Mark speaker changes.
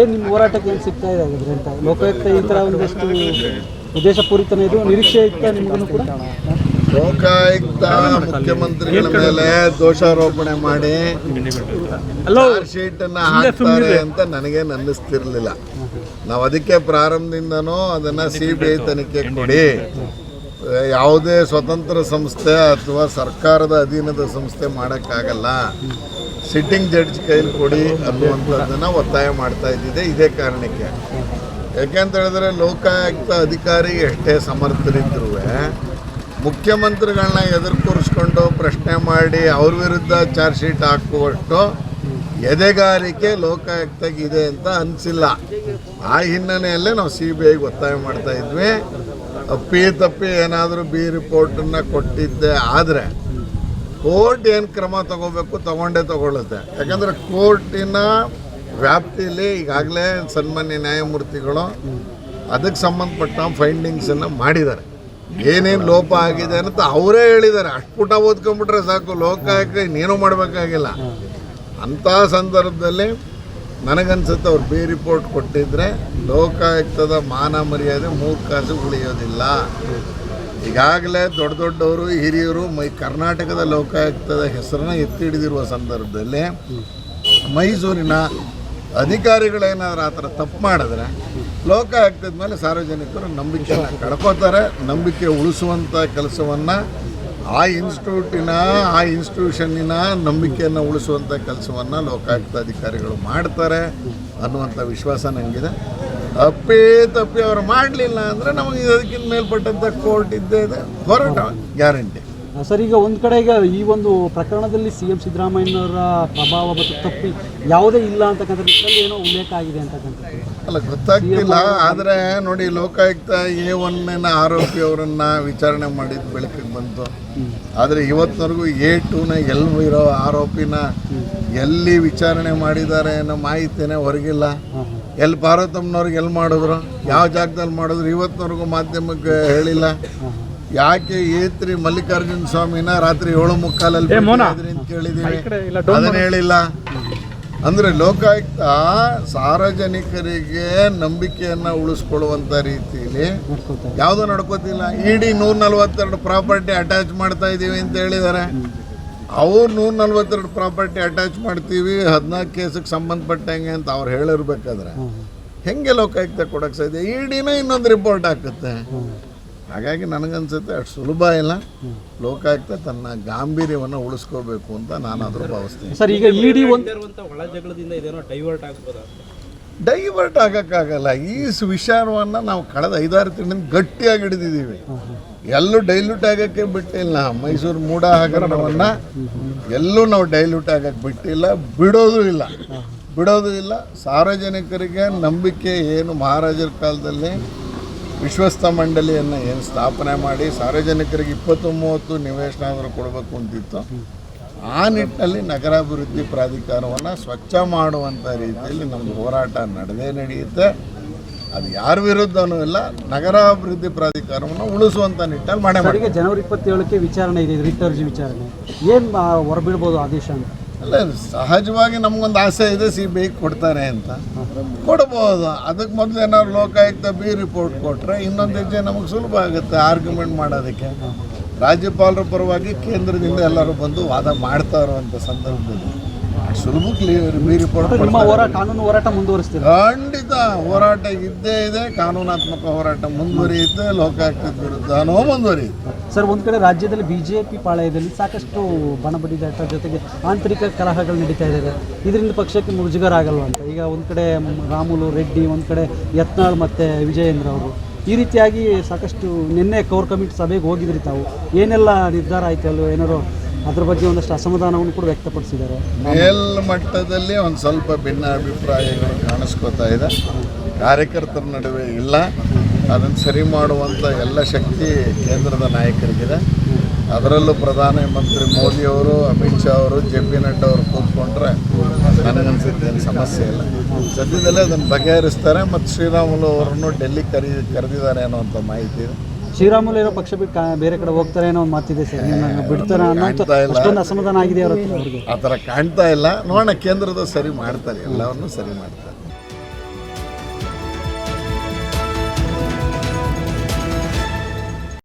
Speaker 1: ಏನು ನಿಮ್ಮ ಹೋರಾಟಕ್ಕೆ ಏನು ಸಿಗ್ತಾ ಇದೆ ಹಾಗಾದ್ರೆ ಅಂತ? ಲೋಕಾಯುಕ್ತ ಈ ಥರ ಒಂದಷ್ಟು ಉದ್ದೇಶಪೂರಿತನೇ ಇದು. ನಿರೀಕ್ಷೆ ಇತ್ತ ನಿಮಗೂ ಕೂಡ?
Speaker 2: ಲೋಕಾಯುಕ್ತ ಮುಖ್ಯಮಂತ್ರಿಗಳ ಮೇಲೆ ದೋಷಾರೋಪಣೆ ಮಾಡಿ ಶೀಟ್ ಅನ್ನ ಹಾಕ್ತಾರೆ ಅಂತ ನನಗೆ ಅನ್ನಿಸ್ತಿರ್ಲಿಲ್ಲ. ನಾವು ಅದಕ್ಕೆ ಪ್ರಾರಂಭದಿಂದನೂ ಅದನ್ನ ಸಿ ಬಿ ಐ ತನಿಖೆ ಕೊಡಿ. ಯಾವುದೇ ಸ್ವತಂತ್ರ ಸಂಸ್ಥೆ ಅಥವಾ ಸರ್ಕಾರದ ಅಧೀನದ ಸಂಸ್ಥೆ ಮಾಡೋಕ್ಕಾಗಲ್ಲ. ಸಿಟ್ಟಿಂಗ್ ಜಡ್ಜ್ ಕೈಲಿ ಕೊಡಿ ಅನ್ನುವಂಥದ್ದನ್ನು ಒತ್ತಾಯ ಮಾಡ್ತಾ ಇದ್ದಿದೆ ಇದೇ ಕಾರಣಕ್ಕೆ. ಯಾಕೆಂತ ಹೇಳಿದ್ರೆ ಲೋಕಾಯುಕ್ತ ಅಧಿಕಾರಿ ಎಷ್ಟೇ ಸಮರ್ಥರಿದ್ರೂ, ಮುಖ್ಯಮಂತ್ರಿಗಳನ್ನ ಎದುರು ಕೂರಿಸ್ಕೊಂಡು ಪ್ರಶ್ನೆ ಮಾಡಿ ಅವ್ರ ವಿರುದ್ಧ ಚಾರ್ಜ್ ಶೀಟ್ ಹಾಕುವಷ್ಟು ಎದೆಗಾರಿಕೆ ಲೋಕಾಯುಕ್ತಗಿದೆ ಅಂತ ಅನಿಸಿಲ್ಲ. ಆ ಹಿನ್ನೆಲೆಯಲ್ಲೇ ನಾವು ಸಿ ಬಿ ಐಗೆ ಒತ್ತಾಯ ಮಾಡ್ತಾ ಇದ್ವಿ. ಅಪ್ಪಿ ತಪ್ಪಿ ಏನಾದರೂ ಬಿ ರಿಪೋರ್ಟನ್ನು ಕೊಟ್ಟಿದ್ದೆ ಆದರೆ ಕೋರ್ಟ್ ಏನು ಕ್ರಮ ತಗೋಬೇಕು ತಗೊಂಡೇ ತಗೊಳ್ಳುತ್ತೆ. ಯಾಕಂದರೆ ಕೋರ್ಟಿನ ವ್ಯಾಪ್ತಿಯಲ್ಲಿ ಈಗಾಗಲೇ ಸನ್ಮಾನ್ಯ ನ್ಯಾಯಮೂರ್ತಿಗಳು ಅದಕ್ಕೆ ಸಂಬಂಧಪಟ್ಟ ಫೈಂಡಿಂಗ್ಸನ್ನು ಮಾಡಿದ್ದಾರೆ. ಏನೇನು ಲೋಪ ಆಗಿದೆ ಅಂತ ಅವರೇ ಹೇಳಿದ್ದಾರೆ. ಅಷ್ಟು ಪುಟ ಓದ್ಕೊಂಡ್ಬಿಟ್ರೆ ಸಾಕು. ಲೋಕಾಯುಕ್ತ ಇನ್ನೇನು ಮಾಡಬೇಕಾಗಿಲ್ಲ. ಅಂಥ ಸಂದರ್ಭದಲ್ಲಿ ನನಗನ್ಸುತ್ತೆ ಅವ್ರು ಬಿ ರಿಪೋರ್ಟ್ ಕೊಟ್ಟಿದ್ರೆ ಲೋಕಾಯುಕ್ತದ ಮಾನ ಮರ್ಯಾದೆ ಮೂರು ಕಾಸು ಉಳಿಯೋದಿಲ್ಲ. ಈಗಾಗಲೇ ದೊಡ್ಡ ದೊಡ್ಡವರು, ಹಿರಿಯರು ಮೈ ಕರ್ನಾಟಕದ ಲೋಕಾಯುಕ್ತದ ಹೆಸರನ್ನ ಎತ್ತಿ ಹಿಡಿದಿರುವ ಸಂದರ್ಭದಲ್ಲಿ ಮೈಸೂರಿನ ಅಧಿಕಾರಿಗಳೇನಾದ್ರೂ ಆ ಥರ ತಪ್ಪು ಮಾಡಿದ್ರೆ ಲೋಕಾಯುಕ್ತದ ಮೇಲೆ ಸಾರ್ವಜನಿಕರು ನಂಬಿಕೆಯನ್ನು ಕಳ್ಕೊತಾರೆ ನಂಬಿಕೆ ಉಳಿಸುವಂಥ ಕೆಲಸವನ್ನು ಆ ಇನ್ಸ್ಟಿಟ್ಯೂಟಿನ, ಆ ಇನ್ಸ್ಟಿಟ್ಯೂಷನ್ನಿನ ನಂಬಿಕೆಯನ್ನು ಉಳಿಸುವಂಥ ಕೆಲಸವನ್ನು ಲೋಕಾಯುಕ್ತ ಅಧಿಕಾರಿಗಳು ಮಾಡ್ತಾರೆ ಅನ್ನುವಂಥ ವಿಶ್ವಾಸ ನನಗಿದೆ ಅಪ್ಪೇ ತಪ್ಪಿ ಅವರು ಮಾಡಲಿಲ್ಲ ಅಂದರೆ ನಮಗೆ ಅದಕ್ಕಿಂತ ಮೇಲ್ಪಟ್ಟಂಥ ಕೋರ್ಟ್ ಇದ್ದೇ ಇದೆ. ಹೊರಟ ಗ್ಯಾರಂಟಿ
Speaker 1: ಸರ್ ಈಗ ಒಂದು ಕಡೆ ಈಗ ಈ ಒಂದು ಪ್ರಕರಣದಲ್ಲಿ ಸಿ ಎಂ ಸಿದ್ದರಾಮಯ್ಯನವರ ಪ್ರಭಾವ ಮತ್ತು ತಪ್ಪಿ ಯಾವುದೇ ಇಲ್ಲ ಅಂತಕ್ಕಂಥ ಏನೋ ಉಲ್ಲೇಖ ಆಗಿದೆ ಅಂತಕ್ಕಂಥದ್ದು.
Speaker 2: ಅಲ್ಲ ಗೊತ್ತಾಗ್ತಿಲ್ಲ. ಆದರೆ ನೋಡಿ ಲೋಕಾಯುಕ್ತ ಎ ಒನ್ನಿನ ಆರೋಪಿಯವರನ್ನ ವಿಚಾರಣೆ ಮಾಡಿದ ಬೆಳಕಿಗೆ ಬಂತು. ಆದರೆ ಇವತ್ತಿನವರೆಗೂ ಎ ಟೂನ ಎಲ್ ಇರೋ ಆರೋಪಿನ ಎಲ್ಲಿ ವಿಚಾರಣೆ ಮಾಡಿದ್ದಾರೆ ಅನ್ನೋ ಮಾಹಿತಿನೇ ಹೊರಗಿಲ್ಲ. ಎಲ್ಲಿ ಪಾರ್ವತಮ್ಮನವ್ರಿಗೆ ಎಲ್ಲಿ ಮಾಡಿದ್ರು ಯಾವ ಜಾಗದಲ್ಲಿ ಮಾಡಿದ್ರು ಇವತ್ತಿನವರೆಗೂ ಮಾಧ್ಯಮಕ್ಕೆ ಹೇಳಿಲ್ಲ. ಯಾಕೆ ಏತ್ರಿ ಮಲ್ಲಿಕಾರ್ಜುನ ಸ್ವಾಮಿನ ರಾತ್ರಿ ಏಳು ಮುಕ್ಕಾಲಲ್ಲಿ ಕೇಳಿದೀವಿ ಅದನ್ನ ಹೇಳಿಲ್ಲ. ಅಂದ್ರೆ ಲೋಕಾಯುಕ್ತ ಸಾರ್ವಜನಿಕರಿಗೆ ನಂಬಿಕೆಯನ್ನ ಉಳಿಸ್ಕೊಳ್ಳುವಂತ ರೀತಿಯಲ್ಲಿ ಯಾವುದೂ ನಡ್ಕೋತಿಲ್ಲ. ಇಡೀ ನೂರ ನಲ್ವತ್ತೆರಡು ಪ್ರಾಪರ್ಟಿ ಅಟ್ಯಾಚ್ ಮಾಡ್ತಾ ಇದೀವಿ ಅಂತ ಹೇಳಿದ್ದಾರೆ. ಅವ್ರು ನೂರ ನಲ್ವತ್ತೆರಡು ಪ್ರಾಪರ್ಟಿ ಅಟ್ಯಾಚ್ ಮಾಡ್ತೀವಿ ಹದಿನಾಲ್ಕು ಕೇಸಿಗೆ ಸಂಬಂಧಪಟ್ಟಂಗೆ ಅಂತ ಅವ್ರು ಹೇಳಿರ್ಬೇಕಾದ್ರೆ ಹೆಂಗೆ ಲೋಕಾಯುಕ್ತ ಕೊಡಕ್ಕೆ ಸಾಧ್ಯ? ಇಡಿನ ಇನ್ನೊಂದು ರಿಪೋರ್ಟ್ ಹಾಕುತ್ತೆ. ಹಾಗಾಗಿ ನನಗನ್ಸುತ್ತೆ ಅಷ್ಟು ಸುಲಭ ಇಲ್ಲ. ಲೋಕಾಯುಕ್ತ ತನ್ನ ಗಾಂಭೀರ್ಯವನ್ನು ಉಳಿಸ್ಕೋಬೇಕು ಅಂತ ನಾನಾದರೂ ಭಾವಿಸ್ತೀನಿ.
Speaker 1: ಸರ್ ಈಗ ಇಡಿ ಒಂದು
Speaker 3: ಡೈವರ್ಟ್ ಆಗ್ಬೋದಾ?
Speaker 2: ಡೈವರ್ಟ್ ಆಗೋಕ್ಕಾಗಲ್ಲ. ಈ ವಿಚಾರವನ್ನು ನಾವು ಕಳೆದ ಐದಾರು ತಿಂಗಳಿಂದ ಗಟ್ಟಿಯಾಗಿ ಹಿಡಿದಿದ್ದೀವಿ. ಎಲ್ಲೂ ಡೈಲ್ಯೂಟ್ ಆಗೋಕ್ಕೆ ಬಿಟ್ಟಿಲ್ಲ. ಮೈಸೂರು ಮೂಡ ಹಗರಣವನ್ನು ಎಲ್ಲೂ ನಾವು ಡೈಲ್ಯೂಟ್ ಆಗಕ್ಕೆ ಬಿಟ್ಟಿಲ್ಲ. ಬಿಡೋದು ಇಲ್ಲ. ಬಿಡೋದು ಇಲ್ಲ. ಸಾರ್ವಜನಿಕರಿಗೆ ನಂಬಿಕೆ ಏನು ಮಹಾರಾಜರ ಕಾಲದಲ್ಲಿ? ವಿಶ್ವಸ್ತ ಮಂಡಳಿಯನ್ನು ಏನು ಸ್ಥಾಪನೆ ಮಾಡಿ ಸಾರ್ವಜನಿಕರಿಗೆ ಇಪ್ಪತ್ತು ಮೂವತ್ತು ನಿವೇಶನ ಆದರೂ ಕೊಡಬೇಕು ಅಂತಿತ್ತು. ಆ ನಿಟ್ಟಿನಲ್ಲಿ ನಗರಾಭಿವೃದ್ಧಿ ಪ್ರಾಧಿಕಾರವನ್ನು ಸ್ವಚ್ಛ ಮಾಡುವಂಥ ರೀತಿಯಲ್ಲಿ ನಮ್ಮ ಹೋರಾಟ ನಡೆದೇ ನಡೆಯುತ್ತೆ. ಅದು ಯಾರ ವಿರುದ್ಧನೂ ಇಲ್ಲ ನಗರಾಭಿವೃದ್ಧಿ ಪ್ರಾಧಿಕಾರವನ್ನು ಉಳಿಸುವಂಥ ನಿಟ್ಟಲ್ಲಿ ಮಾಡೇ
Speaker 1: ಜನವರಿ ಇಪ್ಪತ್ತೇಳಕ್ಕೆ ವಿಚಾರಣೆ ಇದೆ ರಿಟ್ ಅರ್ಜಿ ವಿಚಾರಣೆ. ಏನು ಹೊರಬಿಡ್ಬೋದು ಆದೇಶ ಅಂತ?
Speaker 2: ಅಲ್ಲ ಸಹಜವಾಗಿ ನಮಗೊಂದು ಆಸೆ ಇದೆ ಸಿ ಬಿ ಐ ಕೊಡ್ತಾರೆ ಅಂತ. ಕೊಡ್ಬೋದು. ಅದಕ್ಕೆ ಮೊದಲು ಏನಾದ್ರು ಲೋಕಾಯುಕ್ತ ಬಿ ರಿಪೋರ್ಟ್ ಕೊಟ್ಟರೆ ಇನ್ನೊಂದು ಹೆಜ್ಜೆ ನಮಗೆ ಸುಲಭ ಆಗುತ್ತೆ ಆರ್ಗ್ಯುಮೆಂಟ್ ಮಾಡೋದಕ್ಕೆ. ರಾಜ್ಯಪಾಲರ ಪರವಾಗಿ ಕೇಂದ್ರದಿಂದ ಎಲ್ಲರೂ ಬಂದು ವಾದ ಮಾಡ್ತಾ ಇರುವಂಥ ಸಂದರ್ಭದಲ್ಲಿ ಸುಲಭಕ್ಕೆ
Speaker 1: ಮೀರಿ ಹೋರಾಟ ಕಾನೂನು ಹೋರಾಟ ಮುಂದುವರಿಸ್ತೀವಿ
Speaker 2: ಖಂಡಿತ ಹೋರಾಟ ಇದ್ದೇ ಇದೆ ಕಾನೂನಾತ್ಮಕ ಹೋರಾಟ ಮುಂದುವರಿಯುತ್ತೆ ಲೋಕಾಯುಕ್ತದ ವಿರುದ್ಧನೂ ಮುಂದುವರಿಯುತ್ತೆ.
Speaker 1: ಸರ್ ಒಂದು ಕಡೆ ರಾಜ್ಯದಲ್ಲಿ ಬಿಜೆಪಿ ಪಾಳಯದಲ್ಲಿ ಸಾಕಷ್ಟು ಬಣ ಬಡಿದಾಟ ಜೊತೆಗೆ ಆಂತರಿಕ ಕಲಹಗಳು ನಡೀತಾ ಇದ್ದಾರೆ ಇದರಿಂದ ಪಕ್ಷಕ್ಕೆ ಮುಜುಗರ ಆಗಲ್ವಾ ಅಂತ ಈಗ ಒಂದು ಕಡೆ ರಾಮುಲು ರೆಡ್ಡಿ ಒಂದು ಕಡೆ ಯತ್ನಾಳ್ ಮತ್ತು ವಿಜಯೇಂದ್ರ ಅವರು. ಈ ರೀತಿಯಾಗಿ ಸಾಕಷ್ಟು ನಿನ್ನೆ ಕೋರ್ ಕಮಿಟಿ ಸಭೆಗೆ ಹೋಗಿದ್ರಿ ತಾವು. ಏನೆಲ್ಲ ನಿರ್ಧಾರ ಆಯ್ತು ಅಲ್ವ ಏನಾರು ಅದ್ರ ಬಗ್ಗೆ ಒಂದಷ್ಟು ಅಸಮಾಧಾನವನ್ನು ಕೂಡ ವ್ಯಕ್ತಪಡಿಸಿದ್ದಾರೆ?
Speaker 2: ಮೇಲ್ಮಟ್ಟದಲ್ಲಿ ಒಂದು ಸ್ವಲ್ಪ ಭಿನ್ನ ಅಭಿಪ್ರಾಯಗಳು ಕಾಣಿಸ್ಕೋತಾ ಇದೆ. ಕಾರ್ಯಕರ್ತರ ನಡುವೆ ಇಲ್ಲ. ಅದನ್ನು ಸರಿ ಮಾಡುವಂಥ ಎಲ್ಲ ಶಕ್ತಿ ಕೇಂದ್ರದ ನಾಯಕರಿಗಿದೆ. ಅದರಲ್ಲೂ ಪ್ರಧಾನಮಂತ್ರಿ ಮೋದಿಯವರು ಅಮಿತ್ ಶಾ ಅವರು ಜೆ ಪಿ ನಡ್ಡಾ ಅವರು ಕೂತ್ಕೊಂಡ್ರೆ ನನಗನ್ಸುತ್ತೆ ಏನು ಸಮಸ್ಯೆ ಇಲ್ಲ. ಸದ್ಯದಲ್ಲೇ ಅದನ್ನು ಬಗೆಹರಿಸ್ತಾರೆ ಮತ್ತು ಶ್ರೀರಾಮುಲು ಅವರನ್ನು ಡೆಲ್ಲಿ ಕರಿ ಕರೆದಿದ್ದಾರೆ ಅನ್ನುವಂಥ ಮಾಹಿತಿ ಇದೆ.
Speaker 1: ಶ್ರೀರಾಮುಲು ಇರೋ ಪಕ್ಷ ಬಿಟ್ಟು ಕಾ- ಬೇರೆ ಕಡೆ ಹೋಗ್ತಾರೆ ಅನ್ನೋ ಒಂದು ಮಾತಿದೆ ಸರ್. ನಿಮ್ಮನ್ನ ಬಿಡ್ತಾರೆ ಅನ್ನೋ
Speaker 2: ಕಾಣ್ತಾ ಇಲ್ಲ.
Speaker 1: ಅಷ್ಟೊಂದು ಅಸಮಾಧಾನ ಆಗಿದೆ ಅವ್ರ ಹತ್ರ ಅವ್ರಿಗೆ?
Speaker 2: ಆ ಥರ ಕಾಣ್ತಾ ಇಲ್ಲ. ನೋಡೋಣ ಕೇಂದ್ರದ ಸರಿ ಮಾಡ್ತಾರೆ. ಎಲ್ಲವನ್ನು ಸರಿ ಮಾಡ್ತಾರೆ.